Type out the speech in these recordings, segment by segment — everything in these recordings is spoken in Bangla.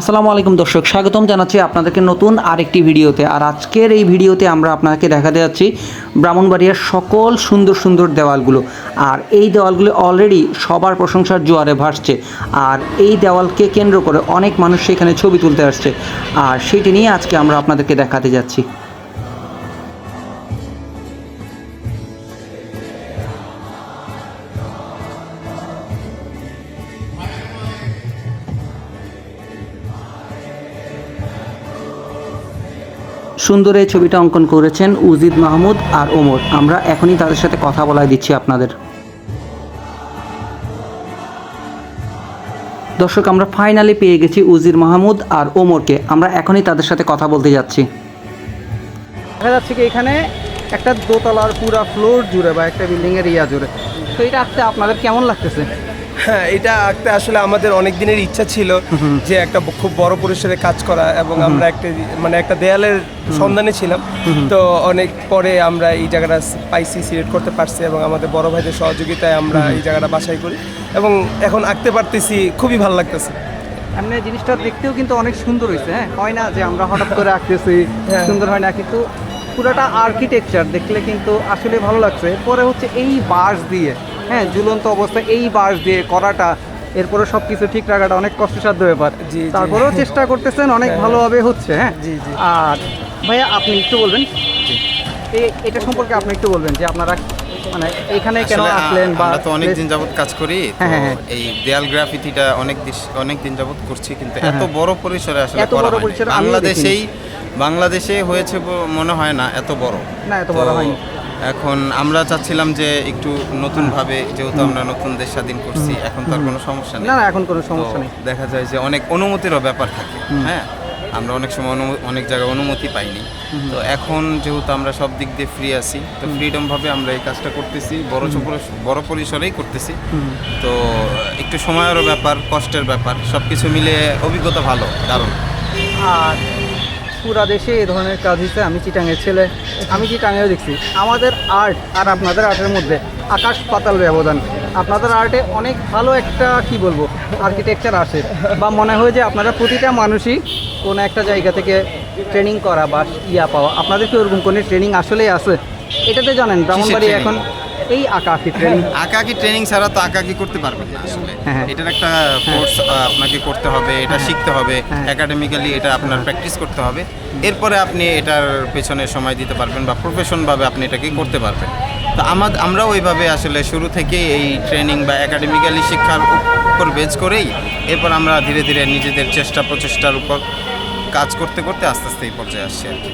আসসালামু আলাইকুম দর্শক, স্বাগতম জানাচ্ছি আপনাদেরকে নতুন আরেকটি ভিডিওতে। আর আজকের এই ভিডিওতে আমরা আপনাকে দেখাতে যাচ্ছি ব্রাহ্মণবাড়িয়ার সকল সুন্দর সুন্দর দেওয়ালগুলো। আর এই দেওয়ালগুলো অলরেডি সবার প্রশংসার জোয়ারে ভাসছে। আর এই দেওয়ালকে কেন্দ্র করে অনেক মানুষ সেখানে ছবি তুলতে আসছে। আর সেটি নিয়ে আজকে আমরা আপনাদেরকে দেখাতে যাচ্ছি। সুন্দর এই ছবিটা অঙ্কন করেছেন উজিদ মাহমুদ আর ওমর। আমরা এখনই তাদের সাথে কথা বলাই দিচ্ছি আপনাদের। দর্শক, আমরা ফাইনালি পেয়ে গেছি উজির মাহমুদ আর ওমরকে। আমরা এখনই তাদের সাথে কথা বলতে যাচ্ছি। দেখা যাচ্ছে কি এখানে একটা দোতলার পুরা ফ্লোর জুড়ে বা একটা বিল্ডিং এর ইয়া জুড়ে। তো এটা আঁকতে আপনাদের কেমন লাগতেছে? হ্যাঁ এটা আঁকতে আসলে আমাদের অনেক দিনের ইচ্ছা ছিল যে একটা খুব বড় পরিসরে কাজ করা এবং আমরা একটা মানে একটা দেয়ালের সন্ধানে ছিলাম। তো অনেক পরে আমরা এই জায়গাটা পাইছি সিলেক্ট করতে পারছি এবং আমাদের বড় ভাইদের সহযোগিতায় আমরা এই জায়গাটা বাছাই করি এবং এখন আঁকতে পারতেছি খুবই ভালো লাগতেছে। এমনি জিনিসটা দেখতেও কিন্তু অনেক সুন্দর হয়েছে হ্যাঁ? হয় না যে আমরা হঠাৎ করে আঁকতেছি হ্যাঁ। সুন্দর হয় না কিন্তু পুরোটা আর্কিটেকচার দেখলে কিন্তু আসলে ভালো লাগছে। পরে হচ্ছে এই বাঁশ দিয়ে হ্যাঁ ঝুলন্ত অবস্থা এই বাঁশ দিয়ে করাটা এরপরে সব কিছু ঠিক রাখাটা অনেক কষ্টসাধ্য ব্যাপার। তারপরেও চেষ্টা করতেছেন অনেক হ্যাঁ। ভালোভাবে হচ্ছে হ্যাঁ জি, জি। আর ভাইয়া আপনি একটু বলবেন এটা সম্পর্কে আপনি একটু বলবেন যে আপনারা মানে এখানে কেন আসলেন বা তো অনেক দিন যাবত কাজ করি হ্যাঁ, হ্যাঁ। এই দেয়াল গ্রাফিতিটা অনেক অনেক দিন যাবত করছি কিন্তু এত। বড় পরিসরে আসলে এত করা বড় পরিসরে বাংলাদেশেই বাংলাদেশে হয়েছে মনে হয় না এত বড় না, এত বড় হয়নি। এখন আমরা চাচ্ছিলাম যে একটু নতুন ভাবে যেহেতু আমরা নতুন দেশ স্বাধীন করছি এখন তো আর কোনো সমস্যা নেই। না এখন কোনো সমস্যা নেই। দেখা যায় যে অনেক অনুমতিরও ব্যাপার থাকে হ্যাঁ? আমরা অনেক সময় অনু- অনেক জায়গায় অনুমতি পাইনি। তো এখন যেহেতু আমরা সব দিক দিয়ে ফ্রি আছি তো ফ্রিডম ভাবে আমরা এই কাজটা করতেছি বড় বড় পরিসরেই করতেছি। তো একটু সময়েরও ব্যাপার কষ্টের ব্যাপার সব কিছু মিলে অভিজ্ঞতা ভালো দারুণ। আর পুরা দেশে এই ধরনের কাজ হচ্ছে আমি চিটাঙের ছেলে আমি চিটাঙেও দেখছি। আমাদের আর্ট আর আপনাদের আর্টের মধ্যে আকাশ পাতাল ব্যবধান। আপনাদের আর্টে অনেক ভালো একটা কি বলব আর্কিটেকচার আসে। বা মনে হয় যে আপনারা প্রতিটা মানুষই কোনো একটা জায়গা থেকে ট্রেনিং করা বা ইয়া পাওয়া আপনাদের কি ওরকম কোনো ট্রেনিং আসলেই আছে? এটাতে জানেন ব্রাহ্মণবাড়ি এখন এই আঁকা আঁকি ট্রেনিং আঁকাকি ট্রেনিং ছাড়া তো আঁকাকি করতে পারবেন না আসলে। হ্যাঁ। এটার একটা কোর্স আপনাকে করতে হবে এটা শিখতে হবে। হ্যাঁ। একাডেমিক্যালি এটা আপনার প্র্যাকটিস করতে হবে। এরপরে আপনি এটার পেছনে সময় দিতে পারবেন বা প্রফেশনভাবে আপনি এটাকে করতে পারবেন। তো আমাদের আমরাও ওইভাবে আসলে শুরু থেকেই এই ট্রেনিং বা একাডেমিক্যালি শিক্ষার উপর বেজ করেই এরপর আমরা ধীরে ধীরে নিজেদের চেষ্টা প্রচেষ্টার উপর কাজ করতে করতে আস্তে আস্তে এই পর্যায়ে আসছি আর কি।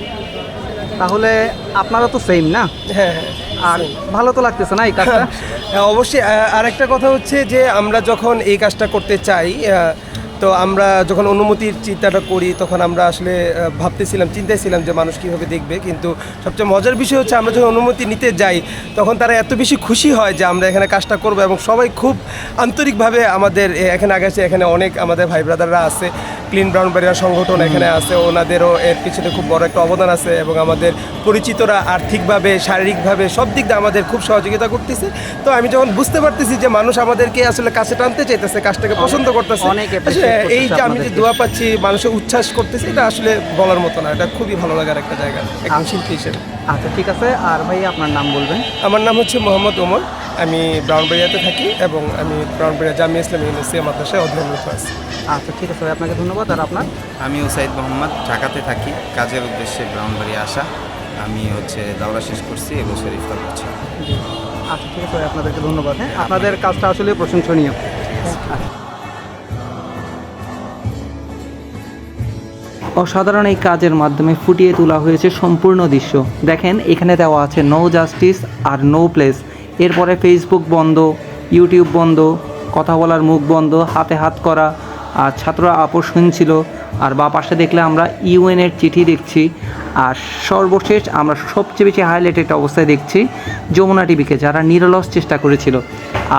তাহলে আপনারা তো সেম না? হ্যাঁ হ্যাঁ আর ভালো তো লাগতেছে না এই কাজটা? হ্যাঁ, অবশ্যই। আর আরেকটা কথা হচ্ছে যে আমরা যখন এই কাজটা করতে চাই তো আমরা যখন অনুমতির চিন্তাটা করি তখন আমরা আসলে ভাবতেছিলাম চিন্তায় ছিলাম যে মানুষ কীভাবে দেখবে। কিন্তু সবচেয়ে মজার বিষয় হচ্ছে আমরা যখন অনুমতি নিতে যাই তখন তারা এত বেশি খুশি হয় যে আমরা এখানে কাজটা করব এবং সবাই খুব আন্তরিকভাবে আমাদের এখানে আগাছে এখানে অনেক আমাদের ভাই ব্রাদাররা আছে। ক্লিন ব্রাউন বাড়িয়ার সংগঠন এখানে আছে ওনাদেরও এর পিছনে খুব বড় একটা অবদান আছে এবং আমাদের পরিচিতরা আর্থিকভাবে শারীরিকভাবে সব দিক দিয়ে আমাদের খুব সহযোগিতা করতেছে। তো আমি যখন বুঝতে পারতেছি যে মানুষ আমাদেরকে আসলে কাছে টানতে চাইতেছে কাজটাকে পছন্দ করতেছে এই যে আমি যে দোয়া পাচ্ছি মানুষের উচ্ছ্বাস করতেছে এটা আসলে বলার মতো না। এটা খুবই ভালো লাগার একটা জায়গা একজন শিল্পী হিসেবে। আচ্ছা ঠিক আছে। আর ভাই আপনার নাম বলবেন? আমার নাম হচ্ছে মোহাম্মদ ওমর। আমি ব্রাউনবাড়িয়াতে থাকি এবং আমি ব্রাউনবাড়িয়া জামিয়া ইসলামী ইউনিভার্সিটি মাদ্রাসায় অধ্যয়নরত আছি। আচ্ছা ঠিক আছে ভাই আপনাকে ধন্যবাদ। আর আপনার? আমি ওসাইদ মোহাম্মদ ঢাকাতে থাকি। কাজের উদ্দেশ্যে ব্রাউনবাড়ি আসা। আমি হচ্ছে দাওরা শেষ করছি এবছর ইফতার করছি। আচ্ছা ঠিক আছে আপনাদেরকে ধন্যবাদ। হ্যাঁ আপনাদের কাজটা আসলে প্রশংসনীয়। আচ্ছা। অসাধারণ এই কাজের মাধ্যমে ফুটিয়ে তোলা হয়েছে সম্পূর্ণ দৃশ্য। দেখেন, এখানে দেওয়া আছে নো জাস্টিস আর নো প্লেস। এরপরে ফেসবুক বন্ধ ইউটিউব বন্ধ, কথা বলার মুখ বন্ধ, হাতে হাত করা আর ছাত্ররা আপোষ শুনছিল আর বা পাশে দেখলে আমরা ইউএনের চিঠি দেখছি। আর সর্বশেষ আমরা সবচেয়ে বেশি হাইলাইটেড অবস্থায় দেখছি যমুনা টিভিকে, যারা নিরলস চেষ্টা করেছিল।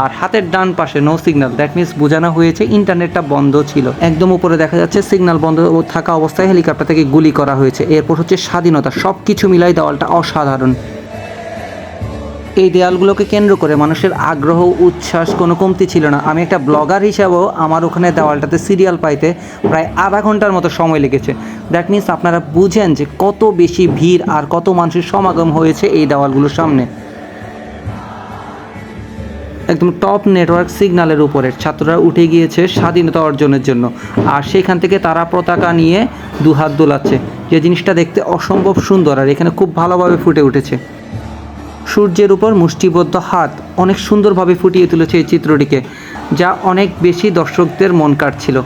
আর হাতের ডান পাশে নো সিগন্যাল দ্যাট মিনস বোঝানো হয়েছে ইন্টারনেটটা বন্ধ ছিল। একদম উপরে দেখা যাচ্ছে সিগন্যাল বন্ধ থাকা অবস্থায় হেলিকপ্টার থেকে গুলি করা হয়েছে। এরপর হচ্ছে স্বাধীনতা সব কিছু মিলাই দেওয়ালটা অসাধারণ। এই দেয়ালগুলোকে কেন্দ্র করে মানুষের আগ্রহ, উচ্ছ্বাস, কোনো কমতি ছিল না। আমি একটা ব্লগার হিসাবেও আমার ওখানে দেওয়ালটাতে সিরিয়াল পাইতে প্রায় আধা ঘণ্টার মতো সময় লেগেছে। দ্যাট মিনস আপনারা বুঝেন যে কত বেশি ভিড় আর কত মানুষের সমাগম হয়েছে এই দেওয়ালগুলোর সামনে। একদম টপ নেটওয়ার্ক সিগন্যালের উপরে ছাত্ররা উঠে গিয়েছে স্বাধীনতা অর্জনের জন্য। আর সেখান থেকে তারা পতাকা নিয়ে দু হাত দোলাচ্ছে। যে জিনিসটা দেখতে অসম্ভব সুন্দর আর এখানে খুব ভালোভাবে ফুটে উঠেছে। সূর্যের উপর মুষ্টিবদ্ধ হাত অনেক সুন্দরভাবে ফুটিয়ে তুলেছে এই চিত্রটিকে, যা অনেক বেশি দর্শকদের মন কাটছিল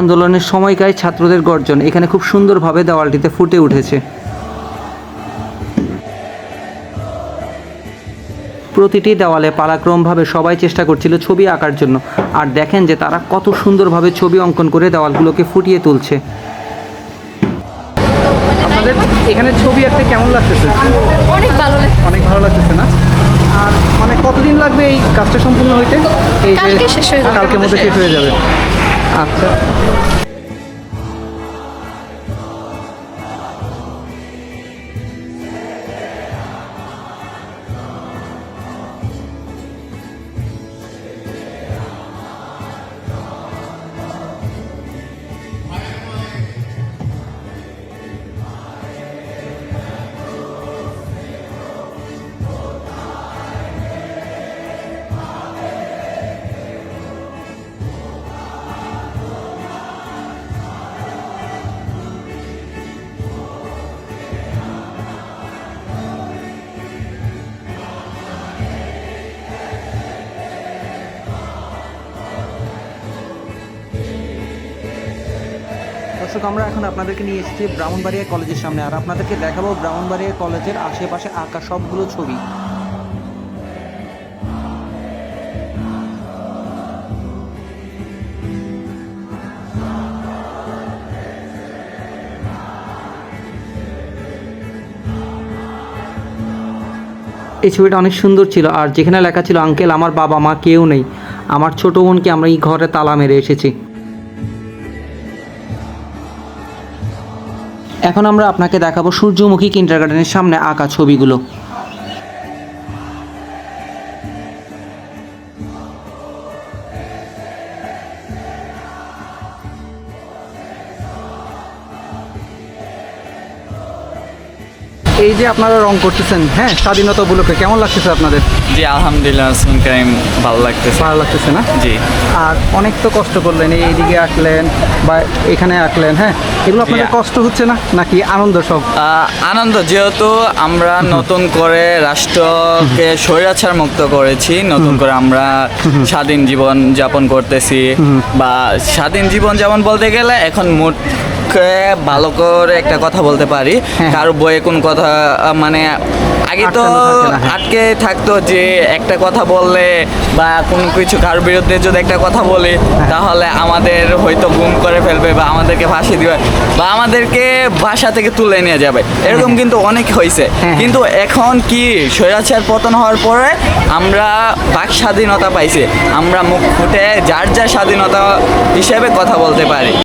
আন্দোলনের সময়কায় ছাত্রদের গর্জন এখানে খুব সুন্দরভাবে দেওয়ালটিতে ফুটে উঠেছে। প্রতিটি দেওয়ালে পালাক্রমভাবে সবাই চেষ্টা করছিল ছবি আঁকার জন্য, আর দেখেন যে তারা কত সুন্দরভাবে ছবি অঙ্কন করে দেওয়ালগুলোকে ফুটিয়ে তুলছে। এখানে ছবি আঁকতে কেমন লাগতেছে? অনেক ভালো লাগে অনেক ভালো লাগতেছে না? আর মানে কতদিন লাগবে এই কাজটা সম্পূর্ণ হইতে? এই যে কালকে শেষ যাবে। কালকের মধ্যে শেষ হয়ে যাবে। আচ্ছা। দর্শক, আমরা এখন আপনাদেরকে নিয়ে এসেছি ব্রাহ্মণবাড়িয়া কলেজের সামনে। আর আপনাদেরকে দেখাবো ব্রাহ্মণবাড়িয়া কলেজের আশেপাশে আঁকা সবগুলো ছবি। এই ছবিটা অনেক সুন্দর ছিল। আর যেখানে লেখা ছিল, আঙ্কেল, আমার বাবা মা কেউ নেই। আমার ছোট বোনকে আমরা এই ঘরে তালা মেরে এসেছি। এখন আমরা আপনাকে দেখাবো সূর্যমুখী কিন্ডারগার্ডেনের সামনে আঁকা ছবিগুলো। এই যে আপনারা রং করতেছেন হ্যাঁ স্বাধীনতা উপলক্ষে কেমন লাগতেছে আপনাদের? জি আলহামদুলিল্লাহ সুন কাইম ভালো লাগতেছে। ভালো লাগতেছে না? জি। আর অনেক তো কষ্ট করলেন এই এইদিকে আঁকলেন বা এখানে আঁকলেন হ্যাঁ এগুলো আপনাদের কষ্ট হচ্ছে না? নাকি আনন্দ সব? আনন্দ যেহেতু আমরা নতুন করে রাষ্ট্রকে স্বৈরাচার মুক্ত করেছি নতুন করে আমরা স্বাধীন জীবন যাপন করতেছি বা স্বাধীন জীবন যাপন বলতে গেলে এখন মুখে ভালো করে একটা কথা বলতে পারি হ্যাঁ। কারও বইয়ে কোন কথা মানে আগে তো হ্যাঁ। আটকে থাকতো যে একটা কথা বললে বা কোনো কিছু কারোর বিরুদ্ধে যদি একটা কথা বলি হ্যাঁ। তাহলে আমাদের হয়তো গুম করে ফেলবে বা আমাদেরকে ফাঁসি দিবে বা আমাদেরকে বাসা থেকে তুলে নিয়ে যাবে এরকম কিন্তু অনেক হয়েছে হ্যাঁ। কিন্তু এখন কি স্বৈরাচার পতন হওয়ার পরে আমরা বাক স্বাধীনতা পাইছি আমরা মুখ ফুটে যার যার স্বাধীনতা হিসেবে কথা বলতে পারি